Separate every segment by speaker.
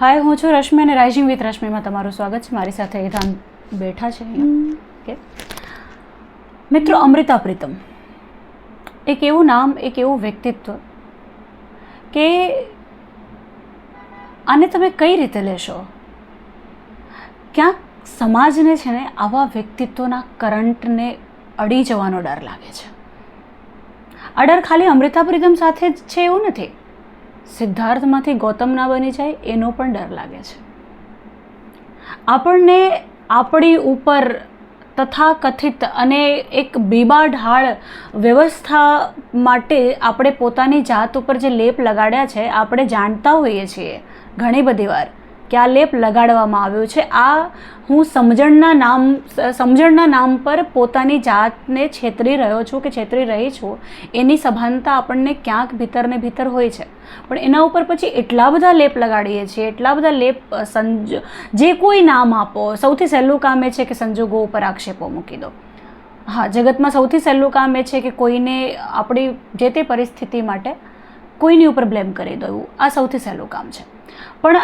Speaker 1: હાય હું છું રશ્મિ અને રાઇઝિંગ વિથ રશ્મિમાં તમારું સ્વાગત છે. મારી સાથે ઈરાન બેઠા છે કે મિત્રો અમૃતા પ્રીતમ. એક એવું નામ એક એવું વ્યક્તિત્વ કે આને તમે કઈ રીતે લેશો? ક્યાંક સમાજને છે ને આવા વ્યક્તિત્વના કરંટને અડી જવાનો ડર લાગે છે. આ ડર ખાલી અમૃતા પ્રીતમ સાથે જ છે એવું નથી. સિદ્ધાર્થમાંથી ગૌતમ ના બની જાય, એનો પણ ડર લાગે છે. આપણને આપણી ઉપર તથા કથિત અને એક બીબા ઢાળ વ્યવસ્થા માટે આપણે પોતાની જાત ઉપર જે લેપ લગાડ્યા છે, આપણે જાણતા હોઈએ છીએ ઘણી બધી વાર. કે લેપ લગાડવામાં આવ્યો છે. આ હું સમજણના નામ સમજણના નામ પર પોતાની જાતને છેતરી રહ્યો છું કે છેતરી રહી છું. એની સભાનતા આપણને ક્યાંક ભીતરને ભીતર હોય છે. પણ એના ઉપર પછી એટલા બધા લેપ લગાડીએ છીએ, એટલા બધા લેપ સંજ, જે કોઈ નામ આપો, સૌથી સહેલું કામ એ છે કે સંજોગો ઉપર આક્ષેપો મૂકી દો. હા, જગતમાં સૌથી સહેલું કામ એ છે કે કોઈને આપણી જે તે પરિસ્થિતિ માટે કોઈની ઉપર બ્લેમ કરી દેવું આ સૌથી સહેલું કામ છે. પણ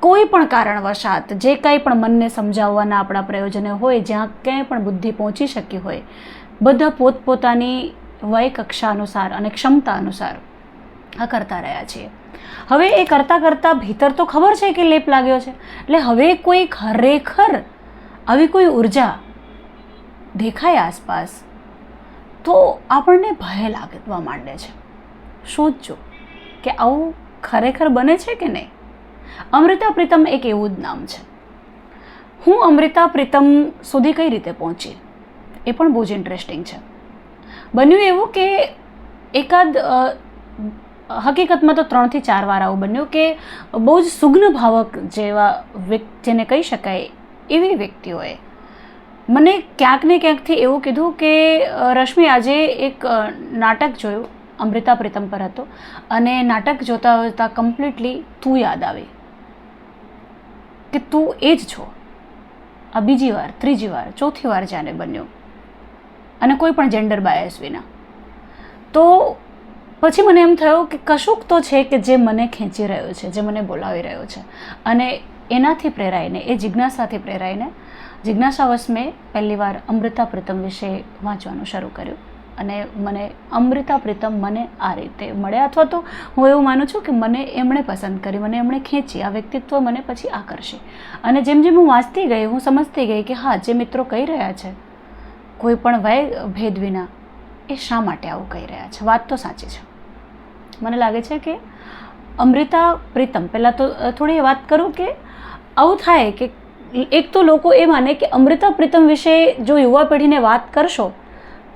Speaker 1: કોઈ પણ કારણવશાત જે કાંઈ પણ મનને સમજાવવાના આપણા પ્રયોજનો હોય, જ્યાં ક્યાંય પણ બુદ્ધિ પહોંચી શકી હોય, બધા પોતપોતાની વય કક્ષા અનુસાર અને ક્ષમતા અનુસાર આ કરતા રહ્યા છીએ. હવે એ કરતાં કરતાં ભીતર તો ખબર છે કે લેપ લાગ્યો છે? એટલે હવે કોઈ ખરેખર આવી કોઈ ઊર્જા દેખાય આસપાસ, તો આપણને ભય લાગવા માંડે છે. શોધજો કે આવું ખરેખર બને છે કે નહીં? અમૃતા પ્રીતમ એક એવું જ નામ છે. હું અમૃતા પ્રીતમ સુધી કઈ રીતે પહોંચી? એ પણ બહુ જ ઇન્ટરેસ્ટિંગ છે. બન્યું એવું કે એકાદ હકીકતમાં તો ત્રણથી ચાર વાર આવું બન્યું કે બહુ જ સુગ્ન ભાવક જેવા જેને કહી શકાય એવી વ્યક્તિઓએ મને ક્યાંક ને ક્યાંકથી એવું કીધું કે રશ્મિ આજે એક નાટક જોયું, અમૃતા પ્રીતમ પર હતો, અને નાટક જોતા જોતાં કમ્પ્લીટલી તું યાદ આવી. કે તું એ જ છો. આ બીજી વાર, ત્રીજી વાર, ચોથી વાર જ્યારે બન્યું અને કોઈ પણ જેન્ડર બાયસ વિના. તો પછી મને એમ થયું કે કશુંક તો છે કે જે મને ખેંચી રહ્યો છે, જે મને બોલાવી રહ્યો છે. અને એનાથી પ્રેરાઈને, એ જિજ્ઞાસાથી પ્રેરાઈને જિજ્ઞાસાવશ મેં પહેલી વાર અમૃતા પ્રીતમ વિશે વાંચવાનું શરૂ કર્યું. અને મને અમૃતા પ્રીતમ મને આ રીતે મળ્યા અથવા તો હું એવું માનું છું કે મને એમણે પસંદ કરી, મને એમણે ખેંચી, આ વ્યક્તિત્વ મને પછી આકર્ષે. અને જેમ જેમ હું વાંચતી ગઈ, હું સમજતી ગઈ કે હા, જે મિત્રો કહી રહ્યા છે, કોઈ પણ વય, ભેદ વિના, એ શા માટે આવું કહી રહ્યા છે? વાત તો સાચી છે. મને લાગે છે કે અમૃતા પ્રીતમ, પહેલાં તો થોડી વાત કરું કે આવું થાય કે, એક તો લોકો એ માને કે અમૃતા પ્રીતમ વિશે જો યુવા પેઢીને વાત કરશો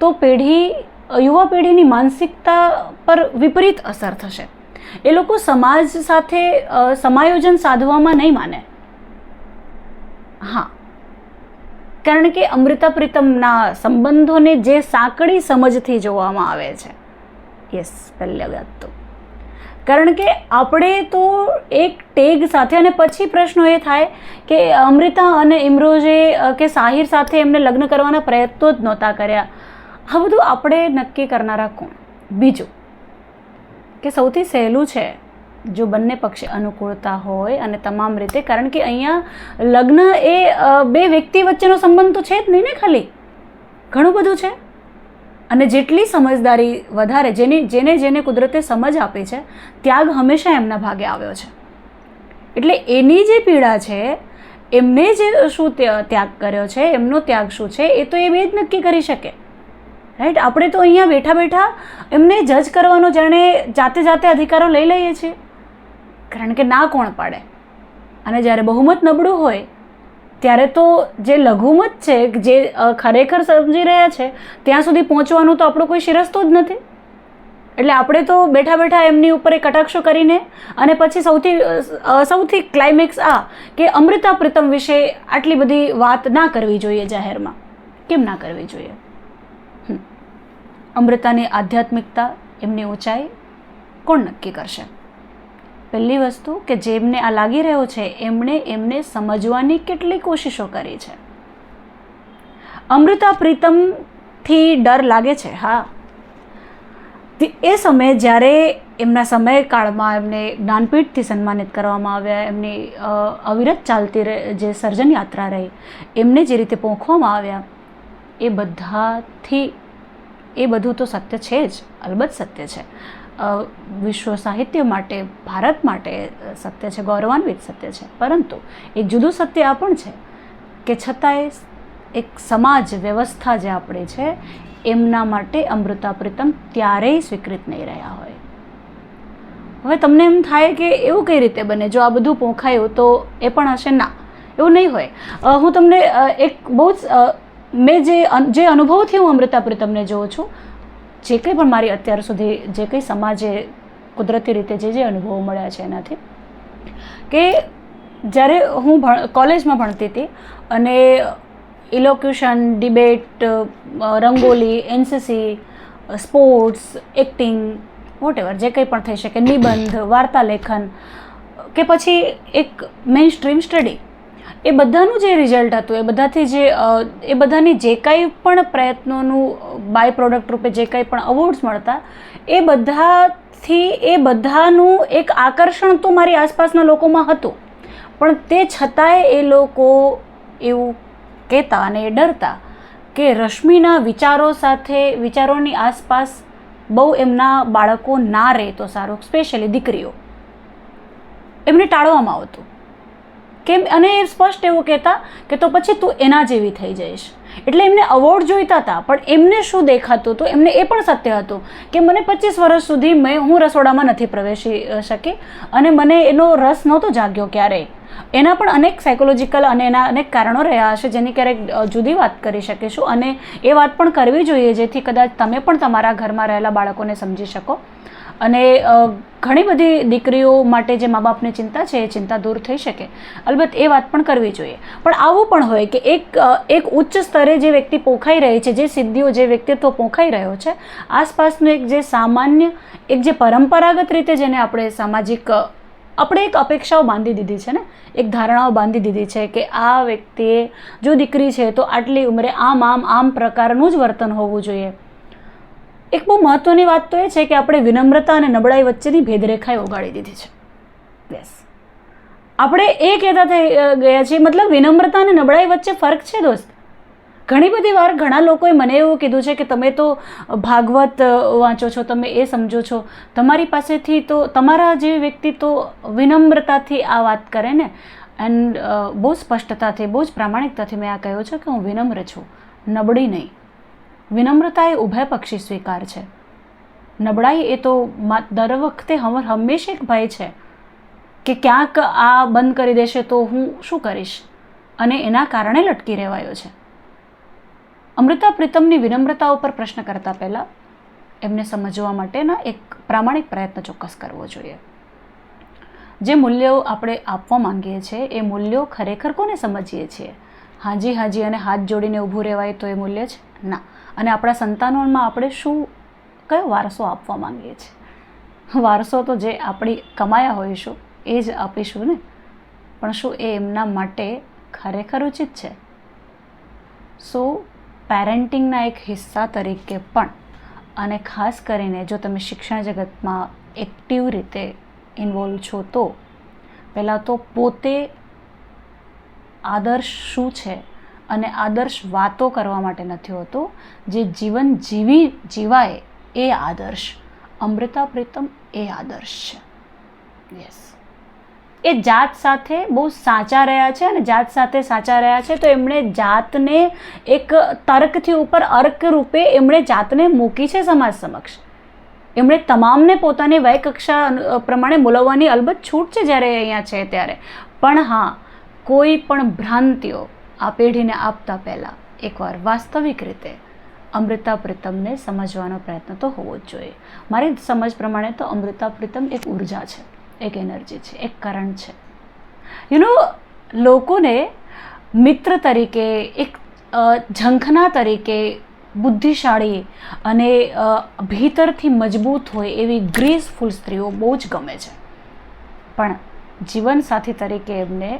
Speaker 1: તો પેઢી, યુવા પેઢીની માનસિકતા પર વિપરીત અસર થશે. એ લોકો સમાજ સાથે સમાયોજન સાધવામાં નહીં માને. હા. કારણ કે અમૃતા પ્રીતમના સંબંધોને જે સાંકડી સમજથી જોવામાં આવે છે. યસ, પહેલી વાત તો. કારણ કે આપણે તો એક ટેગ સાથે, અને પછી પ્રશ્નો એ થાય કે અમૃતા અને ઇમરોજે કે સાહિર સાથે એમને લગ્ન કરવાના પ્રયત્નો જ નહોતા કર્યા. આ બધું આપણે નક્કી કરનારા કોણ? બીજું કે સૌથી સહેલું છે, જો બંને પક્ષે અનુકૂળતા હોય અને તમામ રીતે, કારણ કે અહીંયા લગ્ન એ બે વ્યક્તિ વચ્ચેનો સંબંધ તો છે જ નહીં ને ખાલી? ઘણું બધું છે. અને જેટલી સમજદારી વધારે, જેની, જેને જેને કુદરતે સમજ આપી છે, ત્યાગ હંમેશા એમના ભાગે આવ્યો છે. એટલે એની જે પીડા છે, એમને જે શું ત્યાગ કર્યો છે, એમનો ત્યાગ શું છે, એ તો એ બે જ નક્કી કરી શકે. રાઈટ આપણે તો અહીંયા બેઠા બેઠા એમને જજ કરવાનો જાણે જાતે જાતે અધિકારો લઈ લઈએ છીએ. કારણ કે ના કોણ પાડે? અને જ્યારે બહુમત નબળું હોય, ત્યારે તો જે લઘુમત છે, જે ખરેખર સમજી રહ્યા છે, ત્યાં સુધી પહોંચવાનું તો આપણો કોઈ શિરસ્તો જ નથી. એટલે આપણે તો બેઠા બેઠા એમની ઉપર કટાક્ષો કરીને અને પછી સૌથી સૌથી ક્લાઇમેક્સ આ કે અમૃતા પ્રીતમ વિશે આટલી બધી વાત ના કરવી જોઈએ જાહેરમાં. કેમ ના કરવી જોઈએ. અમૃતાની આધ્યાત્મિકતા એમની ઊંચાઈ કોણ નક્કી કરશે? પહેલી વસ્તુ કે જેમને આ લાગી રહ્યો છે, એમણે એમને સમજવાની કેટલી કોશિશો કરી છે? અમૃતા પ્રીતમથી ડર લાગે છે? હા. એ સમયે જ્યારે એમના સમયકાળમાં એમને જ્ઞાનપીઠથી સન્માનિત કરવામાં આવ્યા, એમની અવિરત ચાલતી જે સર્જન યાત્રા રહી, એમને જે રીતે પોંખવામાં આવ્યા, એ બધાથી એ બધું તો સત્ય છે જ, અલબત્ત સત્ય છે. વિશ્વ સાહિત્ય માટે, ભારત માટે સત્ય છે, ગૌરવાન્વિત સત્ય છે. પરંતુ એક જુદું સત્ય આ પણ છે કે છતાંય એક સમાજ વ્યવસ્થા જે આપણી છે, એમના માટે અમૃતા પ્રીતમ ત્યારેય સ્વીકૃત નહીં રહ્યા હોય. હવે તમને એમ થાય કે એવું કઈ રીતે બને? જો આ બધું પોંખાયું તો એ પણ હશે ના. એવું નહીં હોય. હું તમને એક બહુ જ મેં જે જે અનુભવથી હું અમૃતા પ્રીતમને જોઉં છું, જે કંઈ પણ મારી અત્યાર સુધી જે કંઈ સમાજે કુદરતી રીતે જે જે અનુભવો મળ્યા છે એનાથી, કે જ્યારે હું ભણ, કોલેજમાં ભણતી હતી અને elocution, debate rangoli, NCC, sports, acting whatever જે કંઈ પણ થઈ શકે, નિબંધ વાર્તા લેખન કે પછી એક મેઇન સ્ટ્રીમ સ્ટડી એ બધાનું જે રિઝલ્ટ હતું, એ બધાથી જે એ બધાની જે કાંઈ પણ પ્રયત્નોનું બાય પ્રોડક્ટ રૂપે જે કાંઈ પણ અવોર્ડ્સ મળતા, એ બધાથી, એ બધાનું એક આકર્ષણ તો મારી આસપાસના લોકોમાં હતું. પણ તે છતાંય એ લોકો એવું કહેતા અને એ ડરતા કે રશ્મિના વિચારો સાથે, વિચારોની આસપાસ બહુ એમના બાળકો ના રહે તો સારું સ્પેશિયલી દીકરીઓ. એમને ટાળવામાં આવતું. કેમ અને એ સ્પષ્ટ એવું કહેતા કે તો પછી તું એના જેવી થઈ જઈશ. એટલે એમને અવોર્ડ જોઈતા હતા, પણ એમને શું દેખાતું હતું? એમને એ પણ સત્ય હતું કે મને પચીસ વર્ષ સુધી મેં, હું રસોડામાં નથી પ્રવેશી શકી. અને મને એનો રસ નહોતો જાગ્યો ક્યારેય. એના પણ અનેક સાયકોલોજીકલ અને એના અનેક કારણો રહ્યા હશે, જેની ક્યારેક જુદી વાત કરી શકીશું. અને એ વાત પણ કરવી જોઈએ, જેથી કદાચ તમે પણ તમારા ઘરમાં રહેલા બાળકોને સમજી શકો. અને ઘણી બધી દીકરીઓ માટે જે મા બાપને ચિંતા છે, એ ચિંતા દૂર થઈ શકે. અલબત્ત એ વાત પણ કરવી જોઈએ. પણ આવું પણ હોય કે એક એક ઉચ્ચ સ્તરે જે વ્યક્તિ પોખાઈ રહી છે, જે સિદ્ધિઓ, જે વ્યક્તિત્વ પોખાઈ રહ્યો છે, આસપાસનું એક જે સામાન્ય, એક જે પરંપરાગત રીતે જેને આપણે સામાજિક આપણે એક અપેક્ષાઓ બાંધી દીધી છે ને, એક ધારણાઓ બાંધી દીધી છે કે આ વ્યક્તિએ જો દીકરી છે તો આટલી ઉંમરે આમ આમ આમ પ્રકારનું જ વર્તન હોવું જોઈએ. એક બહુ મહત્વની વાત તો એ છે કે આપણે વિનમ્રતા અને નબળાઈ વચ્ચેની ભેદરેખાએ ઓગાળી દીધી છે. યસ આપણે એ કહેતા થઈ ગયા છીએ, મતલબ વિનમ્રતા અને નબળાઈ વચ્ચે ફરક છે દોસ્ત? ઘણી બધી વાર ઘણા લોકોએ મને એવું કીધું છે કે તમે તો ભાગવત વાંચો છો, તમે એ સમજો છો. તમારી પાસેથી તો, તમારા જેવી વ્યક્તિ તો વિનમ્રતાથી આ વાત કરે ને? એન્ડ બહુ સ્પષ્ટતાથી, બહુ જ પ્રામાણિકતાથી મેં આ કહ્યું છે કે હું વિનમ્ર છું, નબળી નહીં. વિનમ્રતા એ ઉભય પક્ષી સ્વીકાર છે. નબળાઈ એ તો દર વખતે હમ હંમેશ એક ભય છે કે ક્યાંક આ બંધ કરી દેશે તો હું શું કરીશ? અને એના કારણે લટકી રહેવાયો છે. અમૃતા પ્રીતમની વિનમ્રતા ઉપર પ્રશ્ન કરતા પહેલાં એમને સમજવા માટેના એક પ્રામાણિક પ્રયત્ન ચોક્કસ કરવો જોઈએ. જે મૂલ્યો આપણે આપવા માંગીએ છીએ, એ મૂલ્યો ખરેખર કોને સમજીએ છીએ? હાજી હાજી અને હાથ જોડીને ઊભું રહેવાય તો એ મૂલ્ય છે? ના. અને આપણા સંતાનોમાં આપણે શું, કયો વારસો આપવા માંગીએ છીએ? વારસો તો જે આપણી કમાયા હોઈશું, એ જ આપીશું ને? પણ શું એ એમના માટે ખરેખર ઉચિત છે? સો, પેરેન્ટિંગના એક હિસ્સા તરીકે પણ, અને ખાસ કરીને જો તમે શિક્ષણ જગતમાં એક્ટિવ રીતે ઇન્વોલ્વ છો તો, પહેલાં તો પોતે આદર્શ શું છે? અને આદર્શ વાતો કરવા માટે નથી હોતો. જે જીવન જીવી, જીવાય એ આદર્શ. અમૃતા પ્રીતમ એ આદર્શ છે. યસ એ જાત સાથે બહુ સાચા રહ્યા છે અને જાત સાથે સાચા રહ્યા છે તો એમણે જાતને એક તર્કથી ઉપર અર્ક રૂપે એમણે જાતને મૂકી છે સમાજ સમક્ષ. એમણે તમામને પોતાની વય કક્ષા પ્રમાણે બોલાવવાની અલબત્ત છૂટ છે જ્યારે અહીંયા છે ત્યારે. પણ હા, કોઈ પણ ભ્રાંતિઓ આ પેઢીને આપતા પહેલાં એકવાર વાસ્તવિક રીતે અમૃતા પ્રીતમને સમજવાનો પ્રયત્ન તો હોવો જ જોઈએ. મારી સમજ પ્રમાણે તો અમૃતા પ્રીતમ એક ઊર્જા છે, એક એનર્જી છે, એક કરંટ છે. યુ નો લોકોને મિત્ર તરીકે, એક ઝંખના તરીકે બુદ્ધિશાળી અને ભીતરથી મજબૂત હોય એવી ગ્રેસફુલ સ્ત્રીઓ બહુ જ ગમે છે. પણ જીવનસાથી તરીકે એમને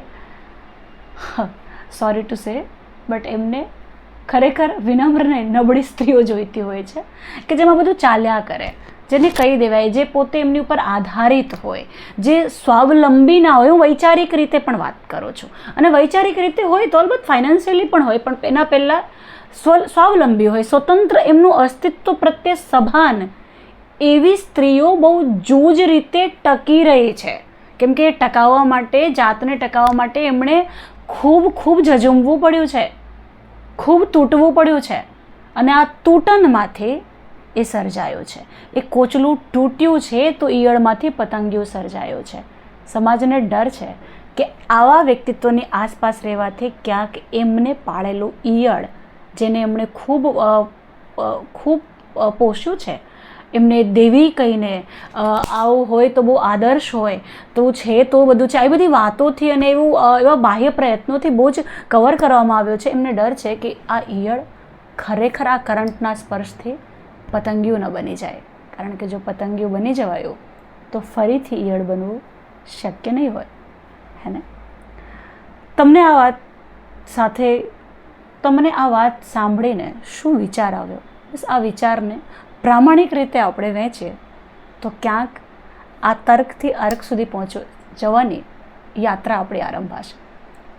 Speaker 1: સોરી ટુ સે બટ એમને ખરેખર વિનમ્ર ને નબળી સ્ત્રીઓ જોઈતી હોય છે કે જેમાં બધું ચાલ્યા કરે, જેને કહી દેવાય, જે પોતે એમની ઉપર આધારિત હોય, જે સ્વાવલંબી ના હોય. હું વૈચારિક રીતે પણ વાત કરું છું. અને વૈચારિક રીતે હોય તો અલબત્ત ફાઇનાન્શિયલી પણ હોય, પણ એના પહેલાં સ્વ, સ્વાવલંબી હોય. સ્વતંત્ર એમનું અસ્તિત્વ પ્રત્યે સભાન એવી સ્ત્રીઓ બહુ જૂજ રીતે ટકી રહી છે. કેમ કે ટકાવવા માટે, જાતને ટકાવવા માટે એમણે ખૂબ ખૂબ ઝઝૂમવું પડ્યું છે. ખૂબ તૂટવું પડ્યું છે. અને આ તૂટનમાંથી એ સર્જાયો છે. એ કોચલું તૂટ્યું છે તો ઈયળમાંથી પતંગિયું સર્જાયો છે. સમાજને ડર છે કે આવા વ્યક્તિત્વની આસપાસ રહેવાથી ક્યાંક એમને પાળેલું ઈયળ, જેને એમણે ખૂબ ખૂબ પોષ્યું છે એમને દેવી કહીને આવું હોય તો બહુ આદર્શ હોય, તો છે તો બધું છે. આવી બધી વાતોથી અને એવું એવા બાહ્ય પ્રયત્નોથી બહુ જ કવર કરવામાં આવ્યો છે. એમને ડર છે કે આ ઈયળ ખરેખર આ કરંટના સ્પર્શથી પતંગિયું ન બની જાય. કારણ કે જો પતંગિયું બની જવાયું, તો ફરીથી ઈયળ બનવું શક્ય નહીં હોય. હે ને? તમને આ વાત સાથે, તમને આ વાત સાંભળીને શું વિચાર આવ્યો? બસ આ વિચારને પ્રામાણિક રીતે આપણે વહેંચીએ, તો ક્યાંક આ તર્કથી અર્ક સુધી પહોંચો જવાની યાત્રા આપણી આરંભાશે.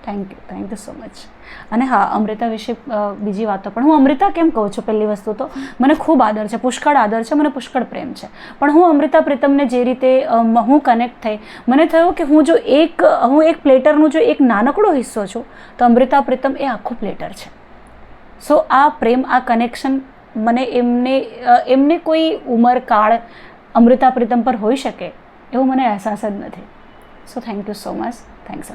Speaker 1: Thank you thank you so much અને હા, અમૃતા વિશે બીજી વાતો પણ. હું અમૃતા કેમ કહું છું પહેલી વસ્તુ તો? મને ખૂબ આદર છે, પુષ્કળ આદર છે, મને પુષ્કળ પ્રેમ છે. પણ હું અમૃતા પ્રીતમને જે રીતે હું કનેક્ટ થઈ, મને થયું કે હું જો એક, હું એક પ્લેટરનું જો એક નાનકડો હિસ્સો છું, તો અમૃતા પ્રીતમ એ આખું પ્લેટર છે. સો આ પ્રેમ, આ કનેક્શન મને એમને એમને કોઈ ઉંમર, કાળ અમૃતા પ્રીતમ પર હોઈ શકે, એવો મને અહેસાસ જ નથી. So thank you so much thanks a